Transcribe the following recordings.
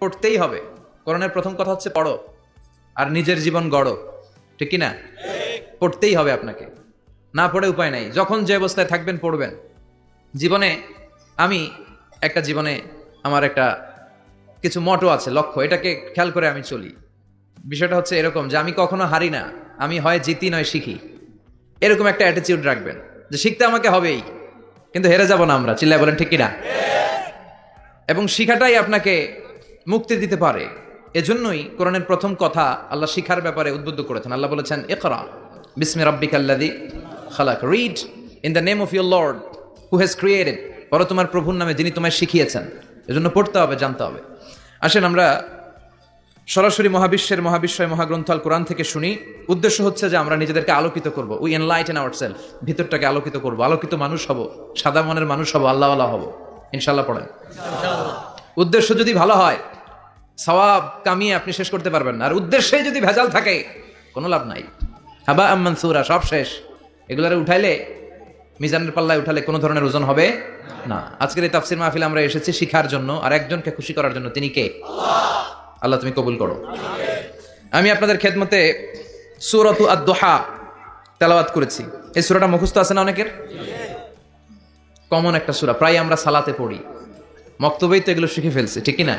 পড়তেই হবে। কোরআনের প্রথম কথা হচ্ছে পড়ো, আর নিজের জীবন গড়ো। ঠিক কি না পড়তেই হবে আপনাকে। না পড়ে উপায় নাই। যখন যে অবস্থায় থাকবেন, পড়বেন। জীবনে আমি একটা জীবনে আমার একটা কিছু মটো আছে, লক্ষ্য। এটাকে খেয়াল করে আমি চলি। বিষয়টা হচ্ছে এরকম যে আমি কখনো হারি না। আমি হয় জিতি নয় শিখি। এরকম একটা অ্যাটিটিউড রাখবেন যে শিখতে আমাকে হবেই, কিন্তু হেরে যাব না আমরা। চিল্লায় বলেন, ঠিক কিনা? এবং শিখাটাই আপনাকে মুক্তি দিতে পারে। এজন্যই কোরআনের প্রথম কথা আল্লাহ শিখার ব্যাপারে উদ্বুদ্ধ করেছেন। আল্লাহ বলেছেন ইকরা বিসমি রাব্বিক আল্লাদি খালাক। Read in the name of your lord who has created পরে তোমার প্রভুর নামে যিনি তোমায় শিখিয়েছেন। এজন্য পড়তে হবে জানতে হবে। আসেন আমরা সরাসরি মহাবিশ্বের মহাবিশ্বয় মহাগ্রন্থ আল কোরআন থেকে শুনি। উদ্দেশ্য হচ্ছে যে আমরা নিজেদেরকে আলোকিত করব। We enlighten our self ভিতরটাকে আলোকিত করব। আলোকিত মানুষ হব। সাদা মনের মানুষ হব। আল্লাহওয়ালা হব। ইনশাল্লাহ পড়েন। উদ্দেশ্য যদি ভালো হয় সওয়াব কামিয়ে আপনি শেষ করতে পারবেন আর উদ্দেশ্যে যদি ভেজাল থাকে, কোনো লাভ নাই। হাবা আম্মান সুরা সব শেষ। এগুলারে উঠাইলে, মিজানের পাল্লায় উঠালে কোনো ধরনের ওজন হবে না। আজকের এই তাফসির মাহফিল আমরা এসেছি শিখার জন্য আর একজনকে খুশি করার জন্য। তিনি কে? আল্লাহ তুমি কবুল করো। আমি আপনাদের খেদমতে সুরতু আদ-দোহা তেলাওয়াত করেছি। এই সুরাটা মুখস্থ আছে না অনেকের? কমন একটা সুরা। প্রায় আমরা সালাতে পড়ি। মক্তবেই তো এগুলো শিখে ফেলছে, ঠিক না?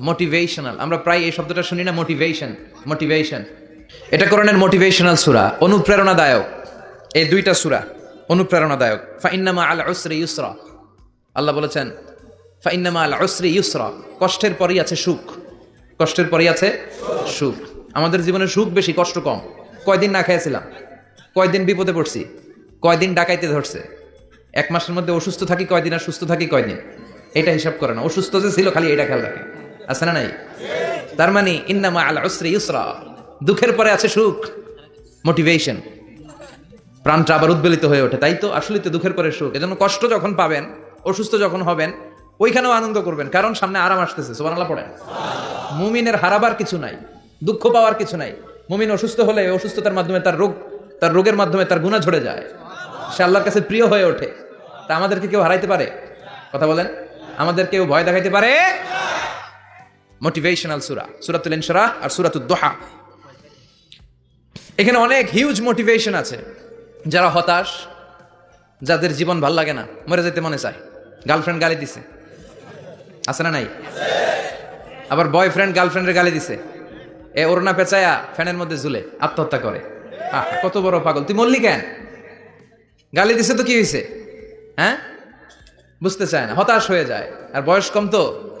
মোটিভেশনাল আমরা প্রায় এই শব্দটা শুনি না মোটিভেশন মোটিভেশন এটা কোরআনের মোটিভেশনাল সুরা, অনুপ্রেরণাদায়ক। এই দুইটা সুরা, অনুপ্রেরণাদায়ক। ফাইন্নামা আল উসরি ইউসরা। আল্লাহ বলেছেন, ফাইন্নামা আল উসরি ইউসরা, কষ্টের পরই আছে সুখ। কষ্টের পরই আছে সুখ। আমাদের জীবনে সুখ বেশি, কষ্ট কম। কয়দিন না খেয়েছিলাম, কয়দিন বিপদে পড়ছি, কয়দিন ডাকাইতে ধরছে। এক মাসের মধ্যে অসুস্থ থাকি কয়দিন আর সুস্থ থাকি কয়দিন? এটা হিসাব করে না। অসুস্থ যে ছিল, খালি এটা খেয়াল রাখে। আছে না নাই? তার মানে ইন্নামা আল উসরি ইউসরা দুঃখের পরে আছে সুখ মোটিভেশন প্রাণটা আবার উদ্বেলিত হয়ে ওঠে, তাই তো? আসলে তো দুঃখের পরে সুখ। এজন্য কষ্ট যখন পাবেন, অসুস্থ যখন হবেন, ওইখানেও আনন্দ করবেন। কারণ সামনে আরাম আসতেছে সোবানাল্লাহ পড়েন। মুমিনের হারাবার কিছু নাই, দুঃখ পাওয়ার কিছু নাই। মুমিন অসুস্থ হলে অসুস্থতার মাধ্যমে তার রোগ, তার রোগের মাধ্যমে তার গুণা ঝরে যায়। সে আল্লাহর কাছে প্রিয় হয়ে ওঠে। তা আমাদেরকে কেউ হারাইতে পারে? কথা বলেন। আমাদের কেউ ভয় দেখাইতে পারে? মোটিভেশনাল সুরা সুরাতুল ইনশরা আর সুরাতুদ দোহা এখানে অনেক হিউজ মোটিভেশন আছে। যারা হতাশ, যাদের জীবন ভালো লাগে না, মরে যেতে মনে চায়। গার্লফ্রেন্ড গালি দিছে। আছে না নাই? আবার বয়ফ্রেন্ড গার্লফ্রেন্ডের গালি দিছে। এ ওরনা পেঁচায়া ফ্যানের মধ্যে ঝুলে, আত্মহত্যা করে। কত বড় পাগল। তুই মরলি কেন? গালি দিছে তো কি হয়েছে হ্যাঁ? বুঝতে চায় না, হতাশ হয়ে যায়। আর বয়স কম তো?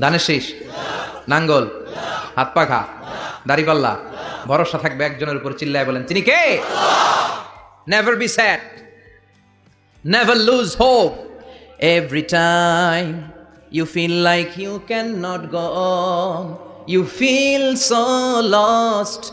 ধানের শীষ? নাঙ্গল? হাত পাখা? দাড়িপাল্লা? ভরসা থাকবে একজনের উপর, চিল্লায় বলেন, তিনি কে? Never be sad never lose hope every time you feel like you can not go You feel so lost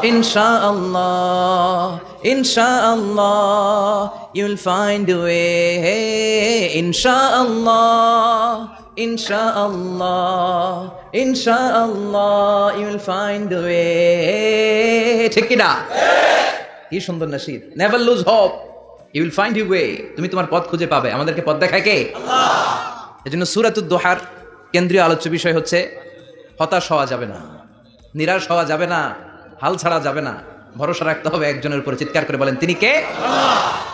পড়েন Insha'Allah, Insha'Allah, you'll find a way. Insha'Allah, Insha'Allah, Insha'Allah, you'll find a way. ঠিক কি না? কি সুন্দর nasheed never lose hope you will find you way তুমি তোমার পথ খুঁজে পাবে। আমাদেরকে পথ দেখায় কে? এজন্য সুরাতুদ দোহার কেন্দ্রীয় আলোচ্য বিষয় হচ্ছে হতাশ হওয়া যাবে না নিরাশ হওয়া যাবে না। হাল ছাড়া যাবে না। ভরসা রাখতে হবে একজনের উপর। চিৎকার করে বলেন তিনি কে?